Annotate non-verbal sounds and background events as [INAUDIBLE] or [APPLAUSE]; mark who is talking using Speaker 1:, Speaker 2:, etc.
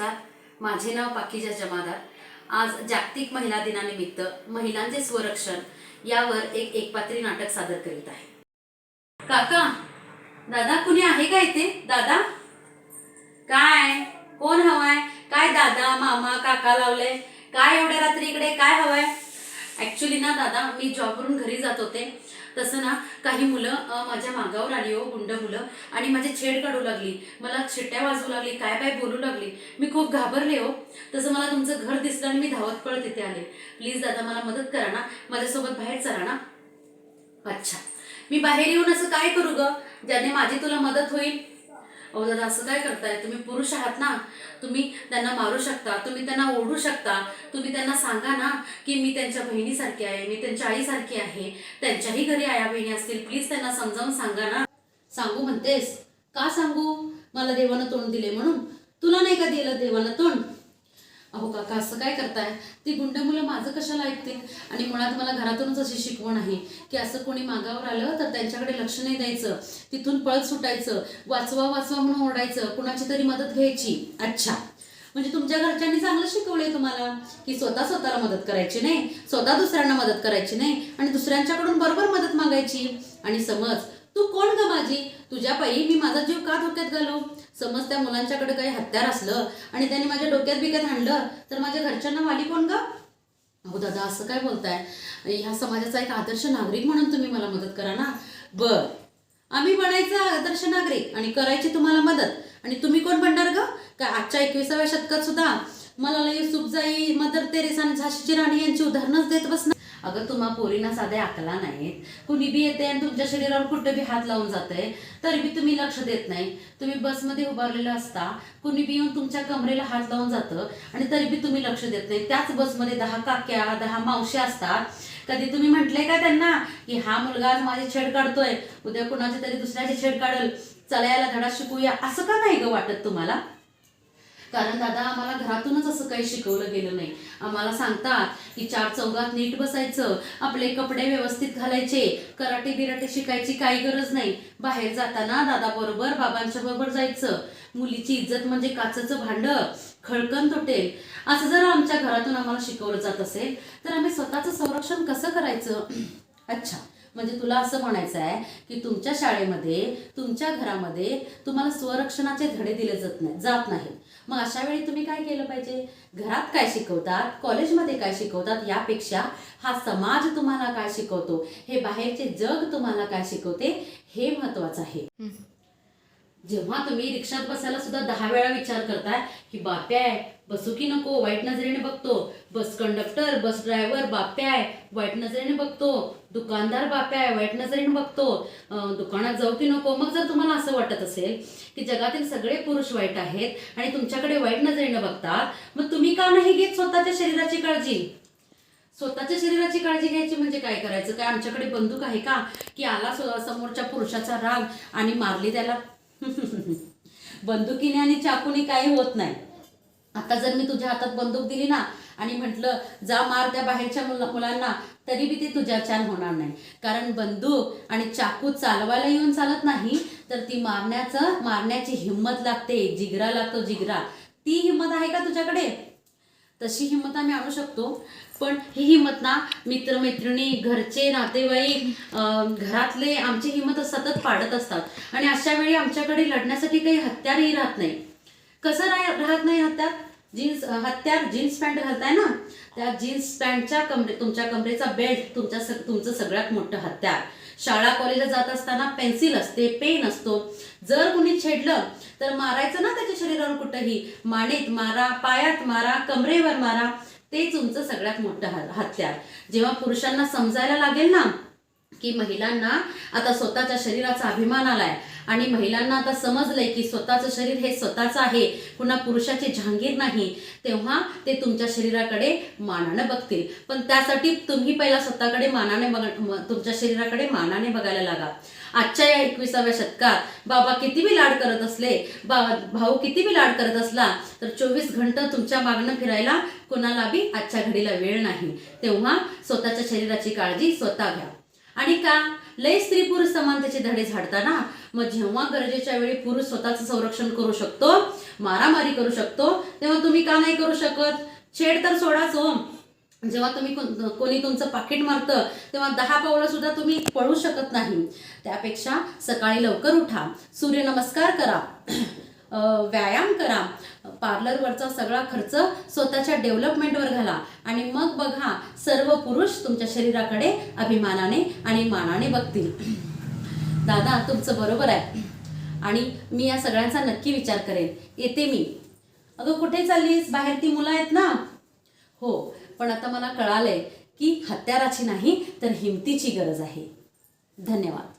Speaker 1: नमस्कार माझे नाव पाकिजा जमादार. आज जागतिक महिला दिनानिमित्त महिलांचे स्वरक्षण यावर एक एकपात्री नाटक सादर करीत आहे. काका दादा कुणी आहे का इथे? दादा? काय? कोण हवाय? काय दादा मामा काका लावले काय एवढ्या रात्री इकडे? काय हवंय? ऍक्च्युली ना दादा मी जॉबवरून घरी जात होते. तसं ना काही मुलं माझ्या मागावर आली हो गुंड मुलं आणि माझी छेड काढू लागली. मला छिट्ट्या वाजवू लागली काय काय बोलू लागली. मी खूप घाबरले हो. तसं मला तुमचं घर दिसलं आणि मी धावत पळत तिथे आले. प्लीज दादा मला मदत करा ना. माझ्यासोबत बाहेर चला ना. अच्छा. मी बाहेर येऊन असं काय करू ग? ज्याने माझी तुला मदत होईल? अहो दादा असं काय करताय? तुम्ही पुरुष आहात ना? तुम्ही त्यांना मारू शकता तुम्ही त्यांना ओढू शकता. तुम्ही त्यांना सांगा ना की मी त्यांच्या बहिणीसारखी आहे मी त्यांच्या आईसारखी आहे. त्यांच्याही घरी आया बहिणी असतील. प्लीज त्यांना समजावून सांगा ना. सांगू म्हणतेस? का सांगू? मला देवानं तोंड दिले म्हणून. तुला नाही का दिलं देवानं तोंड? अहो काका असं काय करताय? ती गुंड मुलं माझं कशाला ऐकतील? आणि मुळात मला घरातूनच अशी शिकवण आहे की असं कोणी मागावर आलं तर त्यांच्याकडे लक्ष नाही द्यायचं. तिथून पळत सुटायचं. वाचवा वाचवा म्हणून ओरडायचं. कुणाची तरी मदत घ्यायची. अच्छा. म्हणजे तुमच्या घरच्यांनी चांगलं शिकवलंय तुम्हाला? की स्वतः स्वतःला मदत करायची नाही? स्वतः दुसऱ्यांना मदत करायची नाही? आणि दुसऱ्यांच्याकडून बरोबर मदत मागायची? आणि समज कोण ग माझी? तुझ्या पायी मी माझा जीव का धोक्यात घालू? समज त्या मुलांच्याकडे काही हत्यार असलं आणि त्यांनी माझ्या डोक्यात बिक्यात हाणलं तर माझ्या घरच्यांना वाली कोण ग? अहो दादा असं काय बोलताय? ह्या समाजाचा एक आदर्श नागरिक म्हणून तुम्ही मला मदत करा ना? बर. आम्ही बनायचं आदर्श नागरिक आणि करायची तुम्हाला मदत. आणि तुम्ही कोण बनणार ग? काय आजच्या एकविसाव्या शतकात सुद्धा मला लई सुखजाई मदर तेरेसा आणि झाशीची राणी यांची उदाहरणच देत बसणार? अगं तुम्हा पोरींना साध्या अकला नाहीत. कुणी बी येते आणि तुमच्या शरीरावर कुठं बी हात लावून जाते तरी बी तुम्ही लक्ष देत नाही. तुम्ही बसमध्ये उभारलेलं असता कुणी बी येऊन तुमच्या कमरेला हात लावून जातं आणि तरी बी तुम्ही लक्ष देत नाही. त्याच बसमध्ये दहा काक्या दहा मावशी असतात. कधी तुम्ही म्हटलंय का त्यांना की हा मुलगा आज माझी छेड काढतोय उद्या कुणाची तरी दुसऱ्याची छेड काढल चला याला धडा शिकूया. असं का नाही ग वाटत तुम्हाला? कारण दादा आम्हाला घरातूनच असं काही शिकवलं गेलं नाही. आम्हाला सांगतात की चार चौघात नीट बसायचं आपले कपडे व्यवस्थित घालायचे कराटे बिराटे शिकायची काही गरज नाही. बाहेर जाताना दादा बरोबर बाबांच्या बरोबर जायचं. मुलीची इज्जत म्हणजे काचचं भांड खळकन तुटेल. असं जर आमच्या घरातून आम्हाला शिकवलं जात असेल तर आम्ही स्वतःचं संरक्षण कसं करायचं? [CLEARS THROAT] अच्छा. म्हणजे तुला असं म्हणायचं आहे की तुमच्या शाळेमध्ये तुमच्या घरामध्ये तुम्हाला स्वरक्षणाचे धडे दिले जात नाही जात नाही मग अशा वेळी तुम्ही काय केलं पाहिजे? घरात काय शिकवतात? कॉलेजमध्ये काय शिकवतात? यापेक्षा हा समाज तुम्हाला काय शिकवतो? हे बाहेरचे जग तुम्हाला काय शिकवते? हे महत्वाचं आहे. जेव्हा तुम्ही रिक्षात बसायला सुद्धा दहा वेळा विचार करताय की बाप्या आहे बसू की नको वाईट नजरेने बघतो. बस कंडक्टर बस ड्रायव्हर बाप्या आहे वाईट नजरेने बघतो. दुकानदार बाप्या आहे वाईट नजरेने बघतो. दुकानात जाऊ की नको. मग जर तुम्हाला असं वाटत असेल की जगातील सगळे पुरुष वाईट आहेत आणि तुमच्याकडे वाईट नजरेने बघतात मग तुम्ही का नाही घेत स्वतःच्या शरीराची काळजी? स्वतःच्या शरीराची काळजी घ्यायची म्हणजे काय करायचं? काय आमच्याकडे बंदूक आहे का? की आला समोरच्या पुरुषाचा राग आणि मारली त्याला? [LAUGHS] बंदुकीने आणि चाकूने काही होत नाही. आता जर मी तुझ्या हातात बंदूक दिली ना आणि म्हटलं जा मार त्या बाहेरच्या मुला मुलांना तरी बी ते तुझ्या छान होणार नाही. कारण बंदूक आणि चाकू चालवायला येऊन चालत नाही तर ती मारण्याचं मारण्याची हिंमत लागते. जिगरा लागतो जिगरा. ती हिंमत आहे का तुझ्याकडे? तशी हिंमत आम्ही आणू शकतो. पण ही हिंमत ना मित्रमैत्रिणी घरचे नातेवाईक घरातले आमची हिंमत सतत पाडत असतात. आणि अशा वेळी आमच्याकडे लढण्यासाठी काही हत्यारही राहत नाही. कसं राहत नाही हत्यार? जीन्स हत्यार जीन्स पॅन्ट घालताय ना त्या जीन्स पॅन्टच्या कमरे तुमच्या कमरेचा बेल्ट तुमच्या स- तुमचं सगळ्यात मोठं हत्यार. शाळा कॉलेजला जात असताना पेन्सिल असते पेन असतो. जर कुणी छेडलं तर मारायचं ना त्याच्या शरीरावर कुठंही. मानेत मारा पायात मारा कमरेवर मारा ते तुमचं सगळ्यात मोठं हत्यार. जेव्हा पुरुषांना समजायला लागेल ना की महिलांना आता स्वतःच्या शरीराचा अभिमान आलाय आणि महिलांना आता समजलंय की स्वतःचं शरीर हे स्वतःचं आहे. पुन्हा पुरुषाची जहांगीर नाही. तेव्हा ते तुमच्या शरीराकडे मानानं बघतील. पण त्यासाठी तुम्ही पहिला स्वतःकडे मानाने बघ तुमच्या शरीराकडे मानाने बघायला लागा. आजच्या या एकविसाव्या शतकात बाबा किती बी लाड करत असले बा भाऊ किती बी लाड करत असला तर चोवीस घंटा तुमच्या मागणं फिरायला कोणाला बी आजच्या घडीला वेळ नाही. तेव्हा स्वतःच्या शरीराची काळजी स्वतः घ्या. आणि का? लय स्त्री पुरुष समानतेचे धडे झाडताना मग जेव्हा गरजेच्या वेळी पुरुष स्वतःचं संरक्षण करू शकतो मारामारी करू शकतो तेव्हा तुम्ही का नाही करू शकत? छेड तर सोडाच हो. जेव्हा तुम्ही कोणी तुमचं पाकिट मारतं तेव्हा दहा पावलं सुद्धा तुम्ही पळू शकत नाही. त्यापेक्षा सकाळी लवकर उठा. सूर्यनमस्कार करा. व्यायाम करा. पार्लरवरचा सगळा खर्च स्वतःच्या डेव्हलपमेंटवर घाला. आणि मग बघा सर्व पुरुष तुमच्या शरीराकडे अभिमानाने आणि मानाने बघतील. दादा तुमचं बरोबर आहे. आणि मी या सगळ्यांचा नक्की विचार करेन. येते मी. अगं कुठे चाललीस? बाहेर ती मुलं आहेत ना? हो पण आता मला कळालंय की हत्याराची नाही तर हिमतीची गरज आहे. धन्यवाद.